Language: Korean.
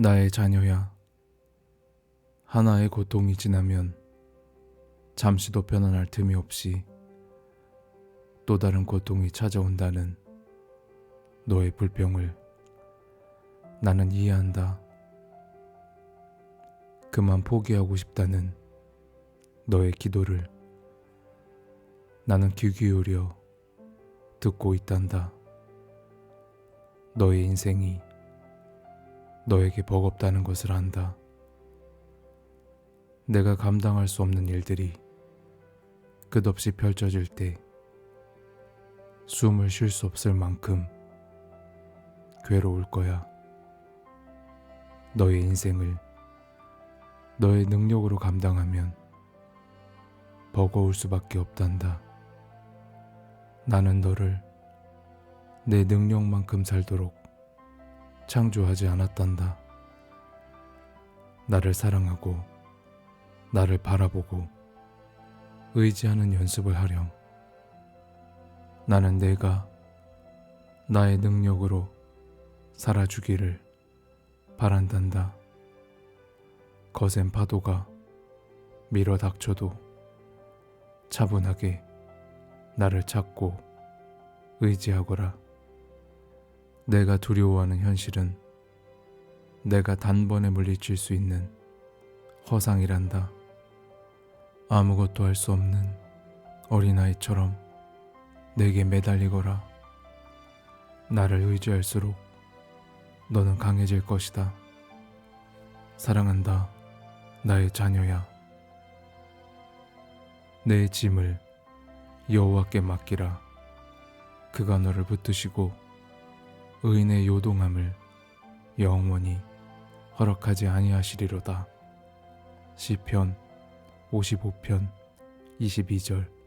나의 자녀야. 하나의 고통이 지나면 잠시도 편안할 틈이 없이 또 다른 고통이 찾아온다는 너의 불평을 나는 이해한다. 그만 포기하고 싶다는 너의 기도를 나는 귀 기울여 듣고 있단다. 너의 인생이 너에게 버겁다는 것을 안다. 내가 감당할 수 없는 일들이 끝없이 펼쳐질 때 숨을 쉴 수 없을 만큼 괴로울 거야. 너의 인생을 너의 능력으로 감당하면 버거울 수밖에 없단다. 나는 너를 내 능력만큼 살도록 창조하지 않았단다. 나를 사랑하고 나를 바라보고 의지하는 연습을 하렴. 나는 내가 나의 능력으로 살아주기를 바란단다. 거센 파도가 밀어 닥쳐도 차분하게 나를 찾고 의지하거라. 내가 두려워하는 현실은 내가 단번에 물리칠 수 있는 허상이란다. 아무것도 할 수 없는 어린아이처럼 내게 매달리거라. 나를 의지할수록 너는 강해질 것이다. 사랑한다. 나의 자녀야. 내 짐을 여호와께 맡기라. 그가 너를 붙드시고 의인의 요동함을 영원히 허락하지 아니하시리로다. 시편 55편 22절